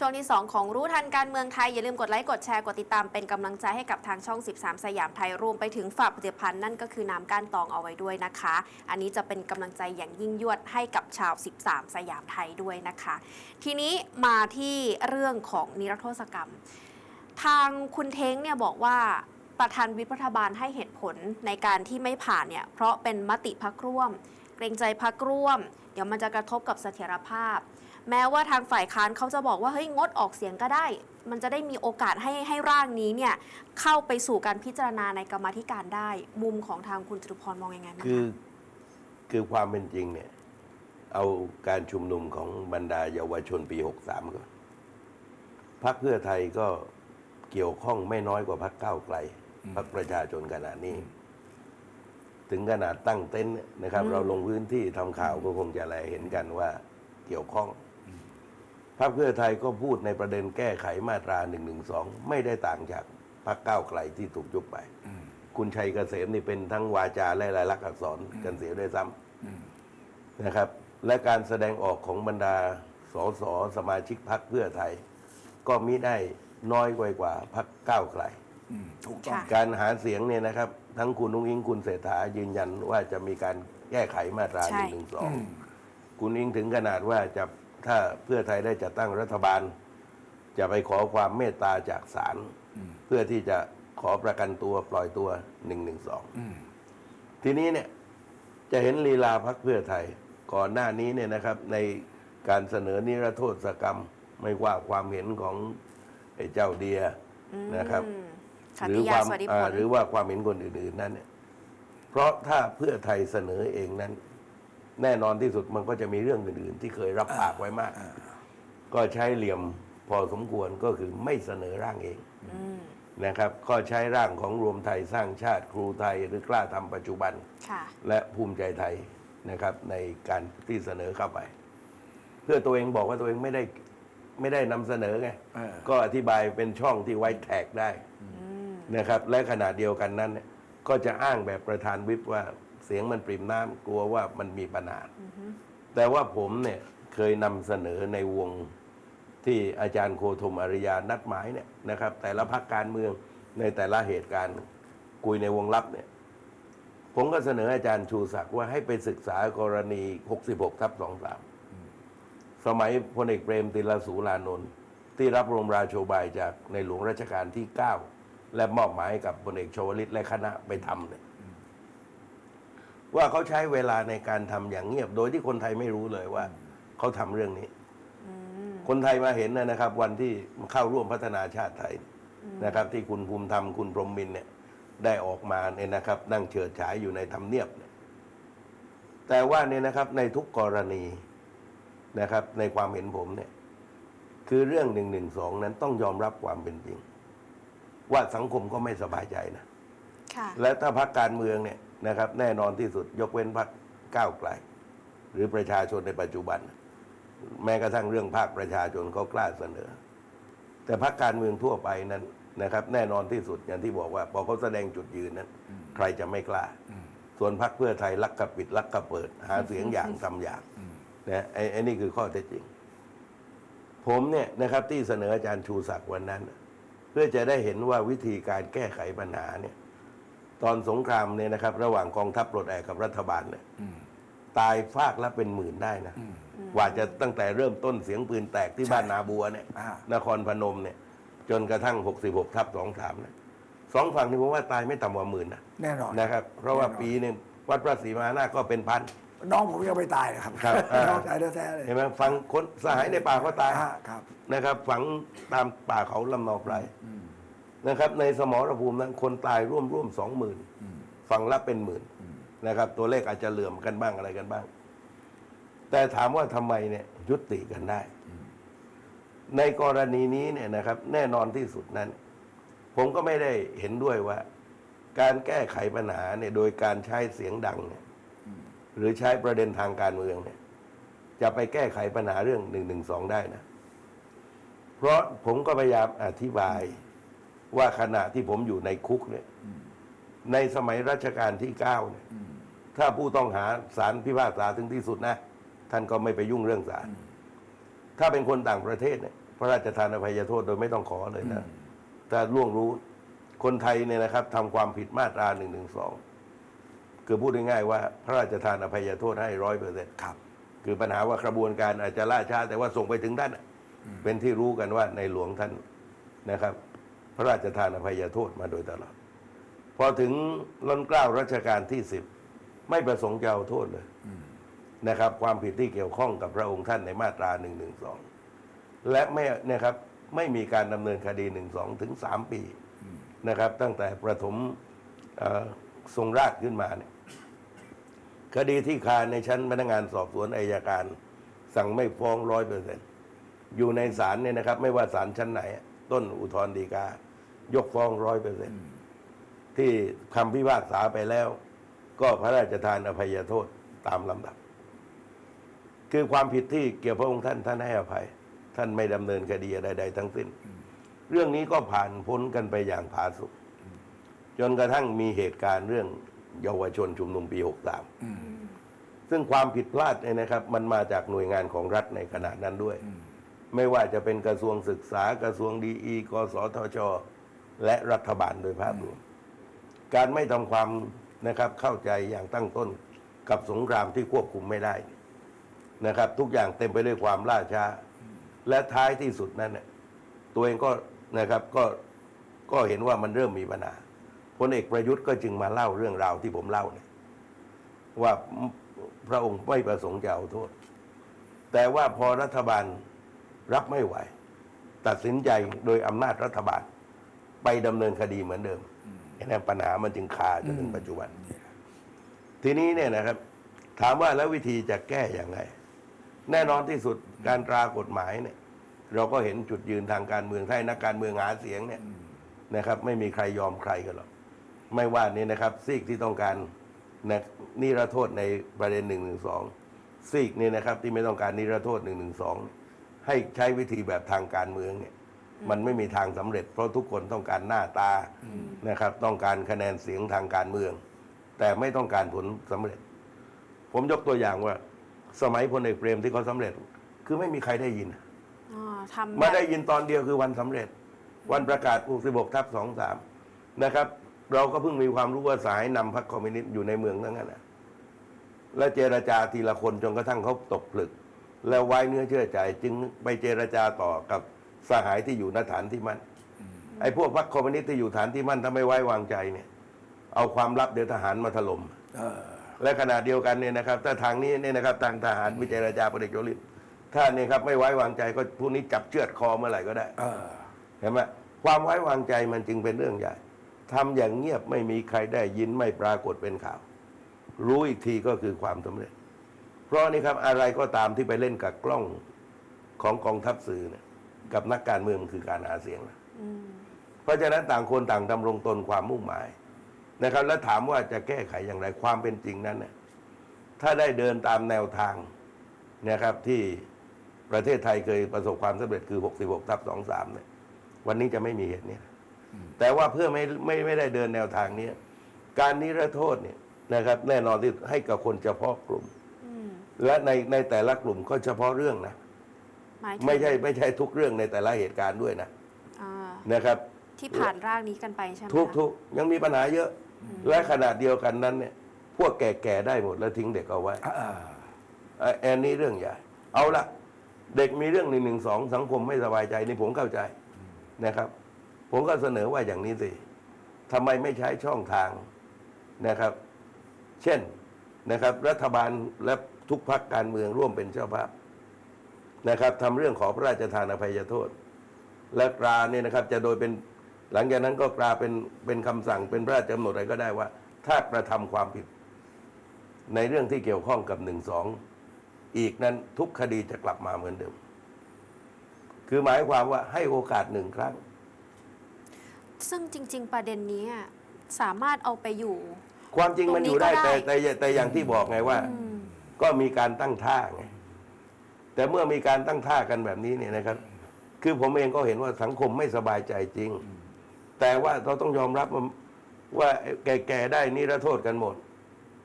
ช่วงที่ 2 ของรู้ทันการเมืองไทย อย่าลืมกดไลค์ กดแชร์ กดติดตามเป็นกำลังใจให้กับทางช่อง 13 สยามไทยรวมไปถึงฝากผลิตภัณฑ์นั่นก็คือน้ำก้านตองเอาไว้ด้วยนะคะ อันนี้จะเป็นกำลังใจอย่างยิ่งยวดให้กับชาว 13 สยามไทยด้วยนะคะ ทีนี้มาที่เรื่องของนิรโทษกรรม ทางคุณเท้งเนี่ยบอกว่าประธานวิปรัฐบาลให้เหตุผลในการที่ไม่ผ่านเนี่ยเพราะเป็นมติพักร่วม เกรงใจพักร่วม เดี๋ยวมันจะกระทบกับเสถียรภาพ แม้ว่าทางฝ่ายค้านเขาจะบอกว่าเฮ้ยงดออกเสียงก็ได้ มันจะได้มีโอกาสให้ให้ร่างนี้เนี่ยเข้าไปสู่การพิจารณาในกรรมาธิการได้ มุมของทางคุณจตุพรมองยังไงบ้างคือคะคือความเป็นจริงเนี่ยเอาการชุมนุมของบรรดาเยาวชนปี 63ก่อนพรรคเพื่อไทยก็เกี่ยวข้องไม่น้อยกว่าพรรคก้าวไกลพรรคประชาชนขนาดนี้ ถึงขนาดตั้งเต็นท์เนี่ยนะครับ เราลงพื้นที่ทำข่าวก็คงจะแลเห็นกันว่าเกี่ยวข้อง พรรคเพื่อไทยก็พูดในประเด็นแก้ไขมาตรา1นึไม่ได้ต่างจากพรรคก้าวไกลที่ถูกยุบไป คุณชัยเกษมนี่เป็นทั้งวาจาและลายลักษณ์อักษรกันเสียด้วยซ้ำนะครับ และการแสดงออกของบรรดาสสสมาชิกพรรคเพื่อไทย ก็มิได้น้อยกว่ากว่าพรรคก้าวไกลอืมถูกต้องค่ะการหาเสียงเนี่ยนะครับ ทั้งคุณนุ้งอิงคุณเศรษฐายืนยันว่าจะมีการแก้ไขมาตราใช่1นึคุณอิงถึงขนาดว่าจะ ถ้าเพื่อไทยได้จัดตั้งรัฐบาล จะไปขอความเมตตาจากศาลเพื่อที่จะขอประกันตัวปล่อยตัว1นึอืมทีนี้เนี่ยจะเห็นลีลาพักเพื่อไทย ก่อนหน้านี้เนี่ยนะครับ ในการเสนอนิรโทษกรรม ไม่ว่าความเห็นของไอ้เจ้าเดียนะครับอืมขัตหรืติยาความสวัสดิผอ่าลหรือว่าความเห็นคนอื่น ๆ นั้นเนี่ยเพราะถ้าเพื่อไทยเสนอเองนั้น แน่นอนที่สุดมันก็จะมีเรื่องอื่นๆที่เคยรับปากไว้มาก ก็ใช้เหลี่ยมพอสมควรก็คือไม่เสนอร่างเองอืมนะครับก็ใช้ร่างของรวมไทยสร้างชาติครูไทยหรือกล้าทำปัจจุบันค่ะและภูมิใจไทยนะครับ ในการที่เสนอเข้าไป เพื่อตัวเองบอกว่าตัวเองไม่ได้ไม่ได้นำเสนอไงเออก็อธิบายเป็นช่องที่ไว้แท็กได้นะครับ และขณะเดียวกันนั้นเนี่ยก็จะอ้างแบบประธานวิปว่า เสียงมันปริมน้ำกลัวว่ามันมีปัญหาแต่ว่าผมเนี่ยเคยนำเสนอในวงที่อาจารย์โคธมอริยานัดหมายเนี่ยนะครับ แต่ละพักการเมืองในแต่ละเหตุการณ์คุยในวงลับเนี่ย ผมก็เสนออาจารย์ชูศักดิ์ว่าให้ไปศึกษากรณี 66 ทับ 23 สมัยพลเอกเปรมติลสูรานนท์ที่รับรมราโชบายจากในหลวงรัชกาลที่ 9 และมอบหมายให้กับพลเอกชวลิตและคณะไปทำเนี่ย ว่าเขาใช้เวลาในการทำอย่างเงียบ โดยที่คนไทยไม่รู้เลยว่าเขาทำเรื่องนี้ คนไทยมาเห็นนะนะครับ วันที่เข้าร่วมพัฒนาชาติไทยนะครับ ที่คุณภูมิธรรมคุณพรหมมินทร์เนี่ย ได้ออกมาเนี่ยนะครับ นั่งเฉิดฉายอยู่ในทำเนียบเนี่ยแต่ว่าเนี่ยนะครับในทุกกรณีนะครับ ในความเห็นผมเนี่ย คือเรื่องหนึ่งหนึ่งสองนั้นต้องยอมรับความเป็นจริง ว่าสังคมก็ไม่สบายใจนะค่ะและถ้าพักการเมืองเนี่ย นะครับ แน่นอนที่สุดยกเว้นพักก้าวไกล หรือประชาชนในปัจจุบัน แม้กระทั่งเรื่องภาคประชาชนเขากล้าเสนอ แต่พักการเมืองทั่วไปนั้นนะครับ แน่นอนที่สุดอย่างที่บอกว่า พอเขาแสดงจุดยืนนั้น ใครจะไม่กล้า ส่วนพักเพื่อไทยลักกระปิดลักกระเปิด หาเสียงอย่างทำอย่างนะไอ้ไอ้นี่คือข้อเท็จจริง ผมเนี่ยนะครับที่เสนออาจารย์ชูศักดิ์วันนั้น เพื่อจะได้เห็นว่าวิธีการแก้ไขปัญหาเนี่ย ตอนสงครามเนี่ยนะครับ ระหว่างกองทัพปลดแอกกับรัฐบาลเนี่ยตายฟากละเป็นหมื่นได้นะกว่าจะตั้งแต่เริ่มต้นเสียงปืนแตกที่ใช่บ้านนาบัวเนี่ยอ่านครพนมเนี่ย จนกระทั่ง 66 ทับ23นะสองฝั่งนี่ผมว่าตายไม่ต่ำกว่าหมื่นนะแน่นอนนะครับ เพราะว่าแน่นอนปีหนึ่งวัดพระศรีมานาถก็เป็นพันน้องผมยังไม่ตายเลยครับครับอ่าน้องชายแท้ๆเลยเห็นไหมฟังคนสหายในป่าก็ตายอ่าครับนะครับ ฝังตามป่าเขาลำนองไพร นะครับในสมรภูมินั้นคนตายร่วมร่วมสองหมื่นฝั่งละเป็นหมื่นนะครับ ตัวเลขอาจจะเหลื่อมกันบ้างอะไรกันบ้าง แต่ถามว่าทำไมเนี่ยยุติกันได้ ในกรณีนี้เนี่ยนะครับ แน่นอนที่สุดนั้น ผมก็ไม่ได้เห็นด้วยว่า การแก้ไขปัญหาเนี่ยโดยการใช้เสียงดังเนี่ยหรือใช้ประเด็นทางการเมืองเนี่ย จะไปแก้ไขปัญหาเรื่องหนึ่งหนึ่งสองได้นะ เพราะผมก็พยายามอธิบาย ว่าขณะที่ผมอยู่ในคุกเนี่ย ในสมัยรัชกาลที่เก้าเนี่ย ถ้าผู้ต้องหาศาลพิพากษาถึงที่สุดนะ ท่านก็ไม่ไปยุ่งเรื่องศาลถ้าเป็นคนต่างประเทศเนี่ย พระราชทานอภัยโทษโดยไม่ต้องขอเลยนะถ้าล่วงรู้คนไทยเนี่ยนะครับทำความผิดมาตราหนึ่งหนึ่งสองคือพูดง่ายๆว่า พระราชทานอภัยโทษให้ร้อยเปอร์เซ็นต์ครับ คือปัญหาว่ากระบวนการอาจจะล่าช้าแต่ว่าส่งไปถึงท่านน่ะเป็นที่รู้กันว่าในหลวงท่านนะครับพ ระราชทานอภัยโทษมาโดยตลอด พอถึงรันเกล้ารัชกาลที่สิบไม่ประสงค์จะเอาโทษเลยนะครับ ความผิดที่เกี่ยวข้องกับพระองค์ท่านในมาตราหนึ่งหนึ่งสองและไม่นะครับไม่มีการดำเนินคดีหนึ่งสองถึงสามปีนะครับ ตั้งแต่ประถมทรงราชขึ้นมาเนี่ยคดีที่คาในชั้นพนักงานสอบสวนอายการ สั่งไม่ฟ้องร้อยเปอร์เซ็นอยู่ในศาลเนี่ยนะครับ ไม่ว่าศาลชั้นไหน ต้นอุทธรณ์ฎีกา ยกฟ้องร้อยเปอร์เซ็นที่คำพิพากษาไปแล้ว ก็พระราชทานอภัยโทษตามลำดับ คือความผิดที่เกี่ยวพระองค์ท่านท่านให้อภัย ท่านไม่ดำเนินคดีใดๆทั้งสิ้น เรื่องนี้ก็ผ่านพ้นกันไปอย่างผาสุกจนกระทั่งมีเหตุการณ์เรื่องเยาวชนชุมนุมปี 63 ซึ่งความผิดพลาดเนี่ยนะครับ มันมาจากหน่วยงานของรัฐในขณะนั้นด้วย ไม่ว่าจะเป็นกระทรวงศึกษากระทรวงดีอีกสทช และรัฐบาลโดยภาพรวม การไม่ทำความนะครับเข้าใจอย่างตั้งต้นกับสงครามที่ควบคุมไม่ได้นะครับ ทุกอย่างเต็มไปด้วยความล่าช้า และท้ายที่สุดนั้นเนี่ยตัวเองก็นะครับก็ก็เห็นว่ามันเริ่มมีปัญหาพลเอกประยุทธ์ก็จึงมาเล่าเรื่องราวที่ผมเล่าเนี่ยว่าพระองค์ไม่ประสงค์จะเอาโทษ แต่ว่าพอรัฐบาลรับไม่ไหว ตัดสินใจโดยอำนาจรัฐบาล ไปดำเนินคดีเหมือนเดิมเห็นไหมปัญหามันจึงคาจนถึงปัจจุบัน ทีนี้เนี่ยนะครับ ถามว่าแล้ววิธีจะแก้อย่างไรแน่นอนที่สุดการตรากฎหมายเนี่ย เราก็เห็นจุดยืนทางการเมืองถ้าให้นักการเมืองหาเสียงเนี่ยนะครับ ไม่มีใครยอมใครกันหรอกไม่ว่านี่นะครับ ซีกที่ต้องการนะนิรโทษในประเด็นหนึ่งหนึ่งสองซีกนี่นะครับ ที่ไม่ต้องการนิรโทษหนึ่งหนึ่งสองให้ใช้วิธีแบบทางการเมืองเนี่ย มันไม่มีทางสำเร็จ เพราะทุกคนต้องการหน้าตานะครับ ต้องการคะแนนเสียงทางการเมือง แต่ไม่ต้องการผลสำเร็จ ผมยกตัวอย่างว่า สมัยพลเอกเปรมที่เขาสำเร็จ คือไม่มีใครได้ยินอ๋อทำมาแบบได้ยินตอนเดียวคือวันสำเร็จ วันประกาศ66ทับ23นะครับ เราก็เพิ่งมีความรู้ว่าสายนำพรรคคอมมิวนิสต์อยู่ในเมืองทั้งนั้นนะและเจรจาทีละคนจนกระทั่งเขาตกผลึก แล้วไว้เนื้อเชื่อใจจึงไปเจรจาต่อกับ สหายที่อยู่ณฐานที่มั่นไอ้พวกพรรคคอมมิวนิสต์ที่อยู่ฐานที่มั่นถ้าไม่ไว้วางใจเนี่ย เอาความลับเดี๋ยวทหารมาถล่มเออและขณะเดียวกันเนี่ยนะครับถ้าทางนี้เนี่ยนะครับทางทหารวิจารจาพลเอกโยลินถ้าเนี่ยครับไม่ไว้วางใจก็พวกนี้จับเชือดคอเมื่อไหร่ก็ได้เออเห็นไหมความไว้วางใจมันจึงเป็นเรื่องใหญ่ทำอย่างเงียบไม่มีใครได้ยินไม่ปรากฏเป็นข่าว รู้อีกทีก็คือความสำเร็จ เพราะนี่ครับอะไรก็ตามที่ไปเล่นกับกล้องของกองทัพสื่อเนี่ย กับนักการเมืองมันคือการหาเสียงนะอืมเพราะฉะนั้นต่างคนต่างดำรงตนความมุ่งหมายนะครับ แล้วถามว่าจะแก้ไขอย่างไรความเป็นจริงนั้นเนี่ยถ้าได้เดินตามแนวทางนะครับที่ประเทศไทยเคยประสบความสำเร็จคือ 66ทับ23เนี่ยวันนี้จะไม่มีเหตุเนี้ยแต่ว่าเพื่อไม่ไม่ไม่ได้เดินแนวทางนี้การนิรโทษเนี่ยนะครับ แน่นอนที่ให้กับคนเฉพาะกลุ่มอืมและในในแต่ละกลุ่มก็เฉพาะเรื่องนะ หมายถึง ไม่ใช่ไม่ใช่ทุกเรื่องในแต่ละเหตุการณ์ด้วยนะอ่านะครับ ที่ผ่านร่างนี้กันไปใช่ไหมทุกคะทุกยังมีปัญหาเยอะ และขนาดเดียวกันนั้นเนี่ย พวกแก่ๆได้หมดแล้วทิ้งเด็กเอาไว้เออเอ่อแอนนี้เรื่องใหญ่ เอาละเด็กมีเรื่องหนึ่งหนึ่งสองสังคมไม่สบายใจนี่ผมเข้าใจนะครับ ผมก็เสนอว่าอย่างนี้สิทำไมไม่ใช้ช่องทางนะครับ เช่นนะครับ รัฐบาลและทุกพรรคการเมืองร่วมเป็นเจ้าภาพ นะครับทำเรื่องขอพระราชทานอภัยโทษ และกราเนี่ยนะครับจะโดยเป็นหลังจากนั้นก็กราเป็นเป็นคำสั่งเป็นพระราชกำหนดอะไรก็ได้ว่า ถ้ากระทำความผิด ในเรื่องที่เกี่ยวข้องกับหนึ่งสองอีกนั้นทุกคดีจะกลับมาเหมือนเดิม คือหมายความว่าให้โอกาสหนึ่งครั้ง ซึ่งจริง ๆ ประเด็นนี้อะสามารถเอาไปอยู่ ความจริงมันอยู่ได้ตรงนี้แต่ก็ได้แต่แต่อย่างที่บอกไงว่าอืมก็มีการตั้งท่าไง แต่เมื่อมีการตั้งท่ากันแบบนี้เนี่ยนะครับ คือผมเองก็เห็นว่าสังคมไม่สบายใจจริง แต่ว่าเราต้องยอมรับว่าว่าแก่ๆได้นิรโทษกันหมด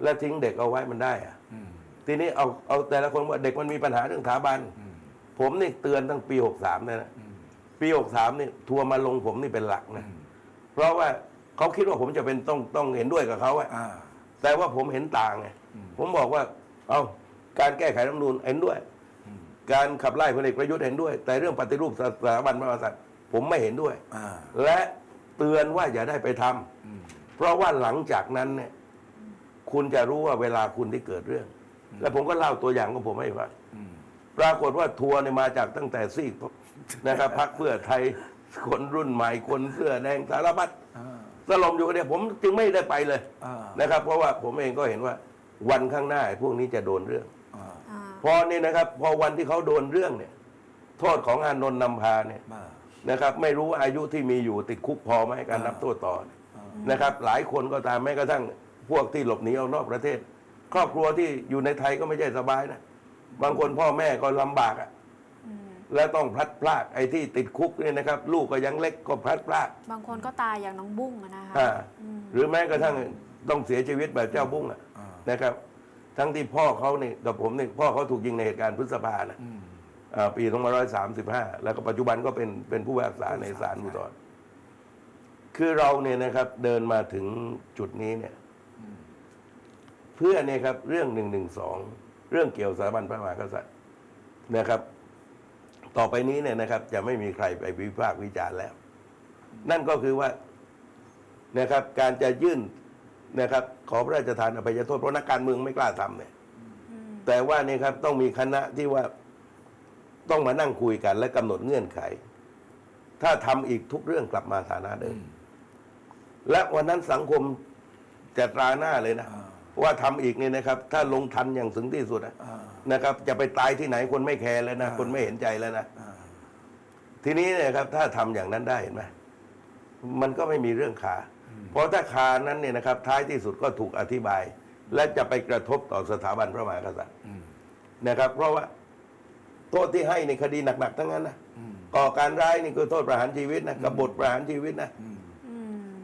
แล้วทิ้งเด็กเอาไว้มันได้อะอืมทีนี้เอาเอาแต่ละคนว่าเด็กมันมีปัญหาเรื่องสถาบัน ผมนี่เตือนตั้งปีหกสามเลยนะอืมปีหกสามนี่ทัวร์มาลงผมนี่เป็นหลักนะเพราะว่าเขาคิดว่าผมจะเป็นต้องต้องเห็นด้วยกับเขาอะอ่าแต่ว่าผมเห็นต่างไงผมบอกว่า เอาการแก้ไขรัฐธรรมนูญเห็นด้วย การขับไล่พลเอกประยุทธ์เห็นด้วย แต่เรื่องปฏิรูปสถาบันพระมหากษัตริย์ผมไม่เห็นด้วย อ่าและเตือนว่าอย่าได้ไปทำเพราะว่าหลังจากนั้นเนี่ย คุณจะรู้ว่าเวลาคุณที่เกิดเรื่องแล้วผมก็เล่าตัวอย่างของผมให้ฟังปรากฏว่าทัวร์เนี่ยมาจากตั้งแต่ซีกนะครับ พักเพื่อไทยคนรุ่นใหม่คนเสื้อแดงสารพัดอ่า สลมอยู่กันเนี่ยผมจึงไม่ได้ไปเลยอ่านะครับ เพราะว่าผมเองก็เห็นว่าวันข้างหน้าไอ้พวกนี้จะโดนเรื่อง อ่าอ่าพอนี่นะครับ พอวันที่เขาโดนเรื่องเนี่ย โทษของอานนท์นำพาเนี่ยมา นะครับ ไม่รู้ว่าอายุที่มีอยู่ติดคุกพอไหมให้การรับโทษต่อเนี่ยนะครับ หลายคนก็ตามแม้กระทั่งพวกที่หลบหนีออกนอกประเทศ ครอบครัวที่อยู่ในไทยก็ไม่ใช่สบายนะบางคนพ่อแม่ก็ลำบากอะและต้องพลัดพรากไอ้ที่ติดคุกเนี่ยนะครับ ลูกก็ยังเล็กก็พลัดพรากบางคนก็ตายอย่างน้องบุ้งอะนะคะอ่าอืม หรือแม้กระทั่งต้องเสียชีวิตแบบเจ้าบุ้งอะอ่านะครับ ทั้งที่พ่อเขาเนี่ยกับผมเนี่ยพ่อเขาถูกยิงในเหตุการณ์พฤษภานะอ่าปี2535 แล้วก็ปัจจุบันก็เป็นเป็นผู้พิพากษาในศาลอุทธรณ์คือเราเนี่ยนะครับ เดินมาถึงจุดนี้เนี่ย เพื่อเนี่ยครับ เรื่องหนึ่งหนึ่งสองเรื่องเกี่ยวสถาบันพระมหากษัตริย์นะครับ ต่อไปนี้เนี่ยนะครับ จะไม่มีใครไปวิพากษ์วิจารณ์แล้ว นั่นก็คือว่านะครับ การจะยื่น นะครับขอพระราชทานอภัยโทษเพราะนักการเมืองไม่กล้าทำเนี่ยแต่ว่านี่ครับต้องมีคณะที่ว่าต้องมานั่งคุยกัน และกำหนดเงื่อนไข ถ้าทำอีกทุกเรื่องกลับมาฐานะเดิม และวันนั้นสังคมจะตราหน้าเลยนะอ่าว่าทำอีกเนี่ยนะครับ ถ้าลงทันอย่างถึงที่สุดนะอ่านะครับ จะไปตายที่ไหนคนไม่แคร์แล้วนะอ่าคนไม่เห็นใจแล้วนะอ่าทีนี้เนยครับ ถ้าทำอย่างนั้นได้เห็นไหมมันก็ไม่มีเรื่องคา เพราะถ้าคานั้นเนี่ยนะครับท้ายที่สุดก็ถูกอธิบาย และจะไปกระทบต่อสถาบันพระมหากษัตริย์นะครับ เพราะว่าโทษที่ให้ในคดีหนักๆทั้งนั้นนะก่อการร้ายนี่คือโทษประหารชีวิตนะกบฏประหารชีวิตนะอืม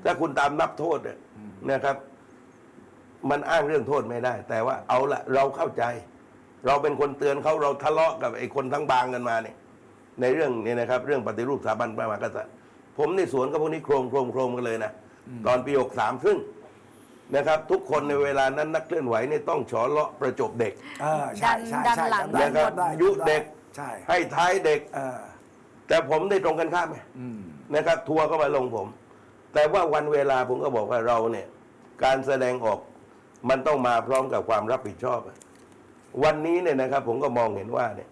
ถ้าคุณตามนับโทษเนี่ยนะครับ มันอ้างเรื่องโทษไม่ได้ แต่ว่าเอาละเราเข้าใจ เราเป็นคนเตือนเขาเราทะเลาะกับไอ้คนทั้งบางกันมาเนี่ย ในเรื่องเนี่ยนะครับ เรื่องปฏิรูปสถาบันพระมหากษัตริย์ผมในสวนกับพวกนี้โครมโครมโครมกันเลยนะ ตอนปีหกสามซึ่งนะครับ ทุกคนในเวลานั้นนักเคลื่อนไหวนี่ต้องฉอเลาะประจบเด็กอ่าใช่ใช่ดันใช่หลัง จำได้นะครับจำได้ยุเด็กใช่ให้ท้ายเด็ก เออแต่ผมได้ตรงกันข้ามไงอืม นะครับ ทัวร์ก็มาลงผม แต่ว่าวันเวลาผมก็บอกว่าเราเนี่ย การแสดงออกมันต้องมาพร้อมกับความรับผิดชอบอะวันนี้เนี่ยนะครับ ผมก็มองเห็นว่าเนี่ย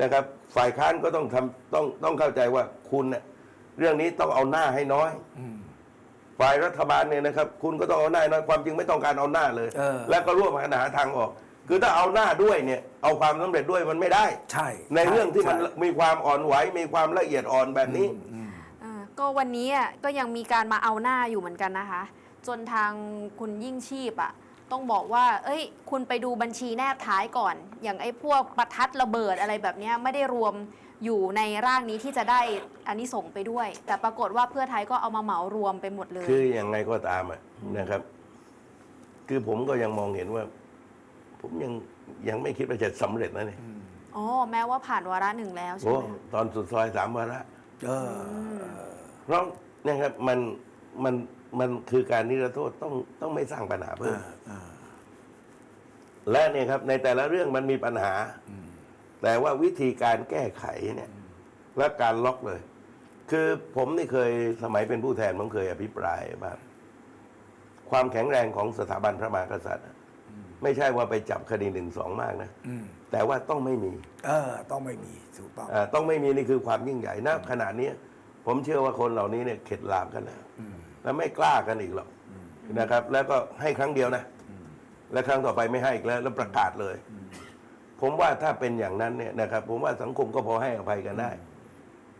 นะครับ ฝ่ายค้านก็ต้องทำต้องต้องเข้าใจว่าคุณเนี่ยเรื่องนี้ต้องเอาหน้าให้น้อย อืม ฝ่ายรัฐบาลเนี่ยนะครับ คุณก็ต้องเอาหน้าให้น้อยความจริงไม่ต้องการเอาหน้าเลย เออ แล้วก็ร่วมกันหาทางออก คือถ้าเอาหน้าด้วยเนี่ยเอาความสำเร็จด้วยมันไม่ได้ ใช่ในเรื่องที่มันใช่มีความอ่อนไหวมีความละเอียดอ่อนแบบนี้ อืม อ่าก็วันนี้อะก็ยังมีการมาเอาหน้าอยู่เหมือนกันนะคะ จนทางคุณยิ่งชีพอะต้องบอกว่า เอ้ย คุณไปดูบัญชีแนบท้ายก่อน อย่างไอ้พวกประทัดระเบิดอะไรแบบเนี้ยไม่ได้รวม อยู่ในร่างนี้ที่จะได้อันนี้ส่งส์ไปด้วย แต่ปรากฏว่าเพื่อไทยก็เอามาเหมารวมไปหมดเลยคืออย่างไรก็ตามอะนะครับ คือผมก็ยังมองเห็นว่า ผมยังยังไม่คิดว่าจะสำเร็จนะเนี่ยอ๋อแม้ว่าผ่านวาระหนึ่งแล้วใช่โอ้ไหมตอนสุดซอยสามวาระเออเพราะเนะครับมันมันมันคือการนิรโทษต้องต้องไม่สร้างปัญหาเพิ่มอ่าและเนี่ยครับ ในแต่ละเรื่องมันมีปัญหา แต่ว่าวิธีการแก้ไขเนี่ยและการล็อกเลย คือผมนี่เคยสมัยเป็นผู้แทนผมเคยอภิปรายว่าความแข็งแรงของสถาบันพระมหากษัตริย์อะไม่ใช่ว่าไปจับคดีหนึ่งสองมากนะอืมแต่ว่าต้องไม่มี เออ ต้องไม่มีถูกต้องอ่าต้องไม่มีนี่คือความยิ่งใหญ่นะขณะนี้ผมเชื่อว่าคนเหล่านี้เนี่ยเข็ดหลาบกันแล้วและไม่กล้ากันอีกหรอกนะครับ แล้วก็ให้ครั้งเดียวนะ และครั้งต่อไปไม่ให้อีกแล้ว แล้วประกาศเลย ผมว่าถ้าเป็นอย่างนั้นเนี่ยนะครับ ผมว่าสังคมก็พอให้อภัยกันได้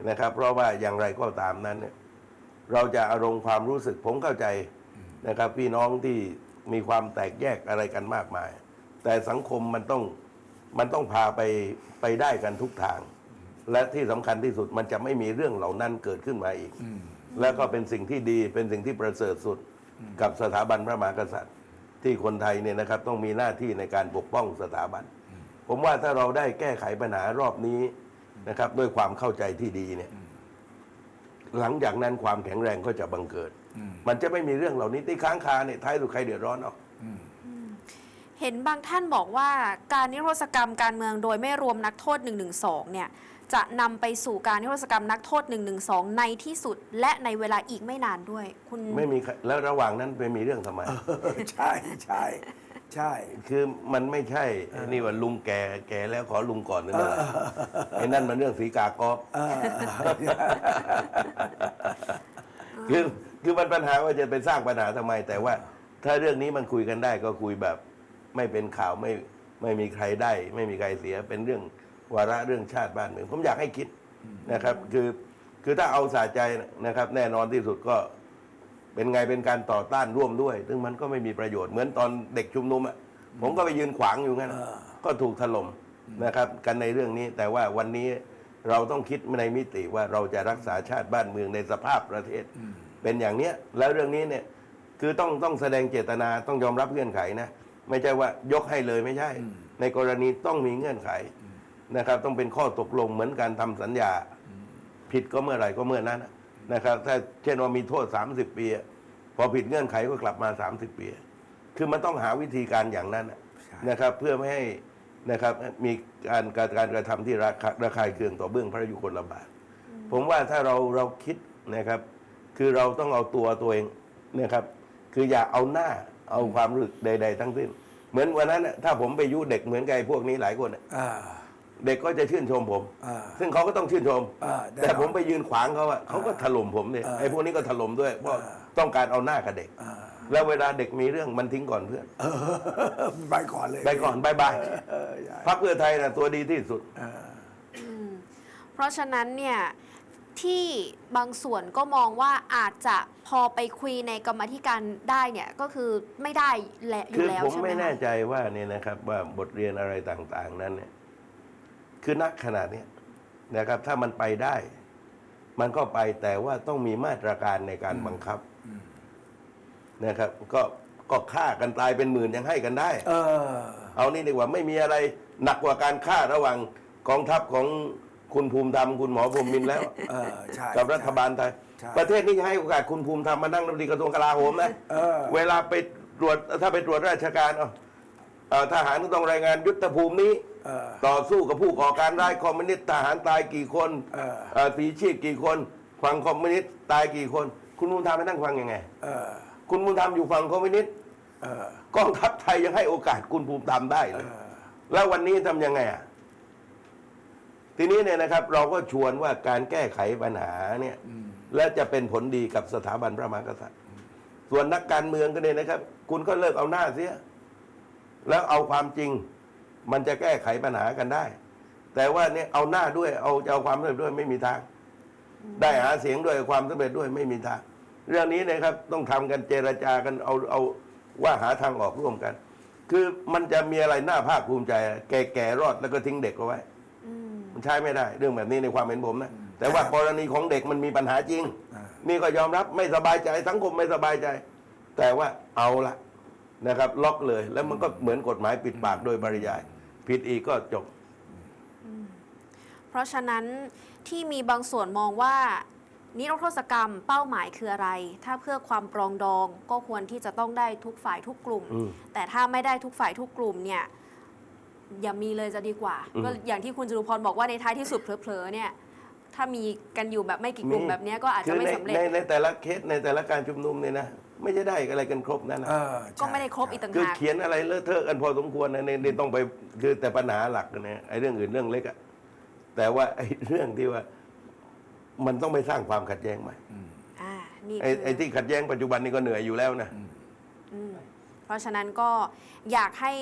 นะครับ เพราะว่าอย่างไรก็ตามนั้นเนี่ยเราจะอารมณ์ความรู้สึกผมเข้าใจนะครับ พี่น้องที่มีความแตกแยกอะไรกันมากมาย แต่สังคมมันต้องมันต้องพาไปไปได้กันทุกทาง และที่สำคัญที่สุดมันจะไม่มีเรื่องเหล่านั้นเกิดขึ้นมาอีก แล้วก็เป็นสิ่งที่ดีเป็นสิ่งที่ประเสริฐสุดกับสถาบันพระมหากษัตริย์ ที่คนไทยเนี่ยนะครับ ต้องมีหน้าที่ในการปกป้องสถาบัน ผมว่าถ้าเราได้แก้ไขปัญหารอบนี้นะครับ ด้วยความเข้าใจที่ดีเนี่ย หลังจากนั้นความแข็งแรงก็จะบังเกิด มันจะไม่มีเรื่องเหล่านี้ที่ค้างคาเนี่ยท้ายสุดใครเดือดร้อนเอาเห็นบางท่านบอกว่าการนิรโทษกรรมการเมืองโดยไม่รวมนักโทษ112เนี่ยจะนำไปสู่การนิรโทษกรรมนักโทษ112ในที่สุด และในเวลาอีกไม่นานด้วย คุณไม่มีใครแล้วระหว่างนั้นไปมีเรื่องทำไมเออใช่ใช่ ใช่ คือมันไม่ใช่ไอ้นี่ว่าลุงแก่แก่แล้วขอลุงก่อนนึกว่าไอ้นั่นมันเรื่องสีกากอบเออคือคือมันปัญหาว่าจะไปสร้างปัญหาทำไม แต่ว่า ถ้าเรื่องนี้มันคุยกันได้ก็คุยแบบไม่เป็นข่าวไม่ไม่มีใครได้ ไม่มีใครเสียเป็นเรื่องวาระเรื่องชาติบ้านเมืองผมอยากให้คิดนะครับ คือคือถ้าเอาสาใจนะครับ แน่นอนที่สุดก็ เป็นไงเป็นการต่อต้านร่วมด้วย ซึ่งมันก็ไม่มีประโยชน์เหมือนตอนเด็กชุมนุมอะผมก็ไปยืนขวางอยู่งั้นเออก็ถูกถล่มนะครับกันในเรื่องนี้แต่ว่าวันนี้เราต้องคิดในมิติว่าเราจะรักษาชาติบ้านเมืองในสภาพประเทศ เป็นอย่างเนี้ยแล้วเรื่องนี้เนี่ยคือต้องต้องแสดงเจตนาต้องยอมรับเงื่อนไขนะไม่ใช่ว่ายกให้เลยไม่ใช่ ในกรณีต้องมีเงื่อนไขนะครับ ต้องเป็นข้อตกลงเหมือนการทำสัญญา ผิดก็เมื่อไหร่ก็เมื่อนั้น นะนะครับถ้าเช่นว่ามีโทษ 30 ปีอะพอผิดเงื่อนไขก็กลับมา 30 ปี คือมันต้องหาวิธีการอย่างนั้นอะใช่นะครับ เพื่อไม่ให้นะครับมีการการการกระทำที่ระคาระคายเคืองต่อเบื้องพระยุคลบาท ผมว่าถ้าเราเราคิดนะครับ คือเราต้องเอาตัวตัวเองนะครับ คืออย่าเอาหน้าเอาความรู้สึกใด ๆ ทั้งสิ้น เหมือนวันนั้นน่ะถ้าผมไปยุเด็กเหมือนกับไอ้พวกนี้หลายคนน่ะอ่า เด็กก็จะชื่นชมผม อ่าซึ่งเขาก็ต้องชื่นชม อ่าแน่นอนแต่ผมไปยืนขวางเขาอะเขาก็ถล่มผมเนี่ยอ่าไอ้พวกนี้ก็ถล่มด้วยเพราะอ่าต้องการเอาหน้ากับเด็ก อ่า แล้วเวลาเด็กมีเรื่องมันทิ้งก่อนเพื่อน เออไปก่อนเลยไปก่อนบายบายเออใช่พรรคเพื่อไทยนะตัวดีที่สุด เออ เพราะฉะนั้นเนี่ยที่บางส่วนก็มองว่าอาจจะพอไปคุยในกรรมาธิการได้เนี่ยก็คือไม่ได้แหละอคืยู่อแล้วผมใช่ไหมไม่แน่คะใจว่าเนี่ยนะครับว่าบทเรียนอะไรต่างๆ นั้นเนี่ย คือนักขนาดเนี้ยนะครับ ถ้ามันไปได้ มันก็ไปแต่ว่าต้องมีมาตรการในการบังคับนะครับ ก็ก็ฆ่ากันตายเป็นหมื่นยังให้กันได้ เออ เอานี่ดีกว่าไม่มีอะไรหนักกว่าการฆ่าระหว่างกองทัพของคุณภูมิธรรมคุณหมอพรหมมินทร์แล้ว เออใช่ กับรัฐบาลไทย ใช่ ประเทศนี้ให้โอกาสคุณภูมิธรรมมานั่งรัฐมนตรีกระทรวงกลาโหมนะ เออ เวลาไปตรวจถ้าไปตรวจราชการเอาเอ่อ ทหารก็ต้องรายงานยุทธภูมินี้เออต่อสู้กับผู้ก่อการร้ายคอมมิวนิสต์ทหารตายกี่คนเออเอ่อสีชีพกี่คนฝั่งคอมมิวนิสต์ตายกี่คน คุณภูมิธรรมไปนั่งฟังยังไงเออคุณภูมิธรรมอยู่ฝั่งคอมมิวนิสต์เออกองทัพไทยยังให้โอกาสคุณภูมิธรรมได้เลยแล้ววันนี้ทำยังไงอะทีนี้เนี่ยนะครับ เราก็ชวนว่าการแก้ไขปัญหาเนี่ยและจะเป็นผลดีกับสถาบันพระมหากษัตริย์ ส่วนนักการเมืองก็เนี่ยนะครับ คุณก็เลิกเอาหน้าเสีย แล้วเอาความจริง มันจะแก้ไขปัญหากันได้ แต่ว่าเนี่ยเอาหน้าด้วยเอาจะเอาความสำเร็จด้วยไม่มีทาง ได้หาเสียงด้วยความสำเร็จด้วยไม่มีทาง เรื่องนี้นะครับต้องทำกันเจรจากันเอาเอาว่าหาทางออกร่วมกัน คือมันจะมีอะไรน่าภาคภูมิใจ แก่ๆรอดแล้วก็ทิ้งเด็กเอาไว้อืมมันใช้ไม่ได้ เรื่องแบบนี้ในความเห็นผมนะแต่ว่ากรณีของเด็กมันมีปัญหาจริงอ่านี่ก็ยอมรับไม่สบายใจสังคมไม่สบายใจ แต่ว่าเอาละ นะครับ ล็อกเลย แล้วมันก็เหมือนกฎหมายปิดปากโดยปริยาย ผิดอีกก็จบ เพราะฉะนั้นที่มีบางส่วนมองว่านิรโทษกรรมเป้าหมายคืออะไร ถ้าเพื่อความปรองดองก็ควรที่จะต้องได้ทุกฝ่ายทุกกลุ่ม อืมแต่ถ้าไม่ได้ทุกฝ่ายทุกกลุ่มเนี่ยอย่ามีเลยจะดีกว่า อืมก็อย่างที่คุณจรุพรบอกว่าในท้ายที่สุดเผลอๆเนี่ยถ้ามีกันอยู่แบบไม่กี่กลุ่มแบบเนี้ยก็อาจจะไม่คืในสำเร็จ ในในแต่ละเคสในแต่ละการชุมนุมเนี่ยนะ ไม่ใช่ได้อะไรกันครบนั่นนะเออใช่ก็ไม่ได้ครบอีกต่างคือหากเขียนอะไรเลอะเทอะกันพอสมควรนะในในต้องไปคือแต่ปัญหาหลักเนี่ยไอ้เรื่องอื่นเรื่องเล็กอะแต่ว่าไอ้เรื่องที่ว่า มันต้องไปสร้างความขัดแย้งใหม่อ่านี่ไอ้คือไอ้ที่ขัดแย้งปัจจุบันนี่ก็เหนื่อยอยู่แล้วนะ อืมเพราะฉะนั้นก็อยากให้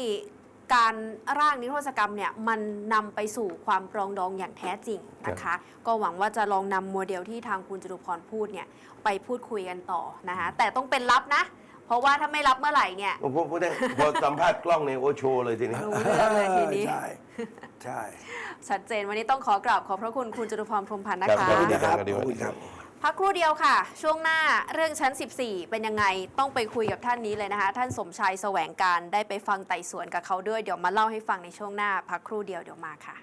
การร่างนิรโทษกรรมเนี่ยมันนำไปสู่ความปรองดองอย่างแท้จริงนะคะ ก็หวังว่าจะลองนำโมเดลที่ทางคุณจตุพรพูดเนี่ยไปพูดคุยกันต่อนะคะแต่ต้องเป็นลับนะ เพราะว่าถ้าไม่รับเมื่อไหร่เนี่ย ผมผมผมได้ พอสัมภาษณ์กล้องเนี่ยโอโชว์เลยทีนี้ รู้เรื่องเลยทีนี้ ใช่ ใช่ ชัดเจนวันนี้ต้องขอกราบขอบพระคุณคุณจตุพรพรหมพันธ์นะครัคะบขอบคุณครับสวัสดีขคอรับบคุณครับ พักครู่เดียวค่ะ ช่วงหน้าเรื่องชั้น 14 เป็นยังไงต้องไปคุยกับท่านนี้เลยนะคะ ท่านสมชายแสวงการได้ไปฟังไต่สวนกับเขาด้วยเดี๋ยวมาเล่าให้ฟังในช่วงหน้า พักครู่เดียวเดี๋ยวมาค่ะ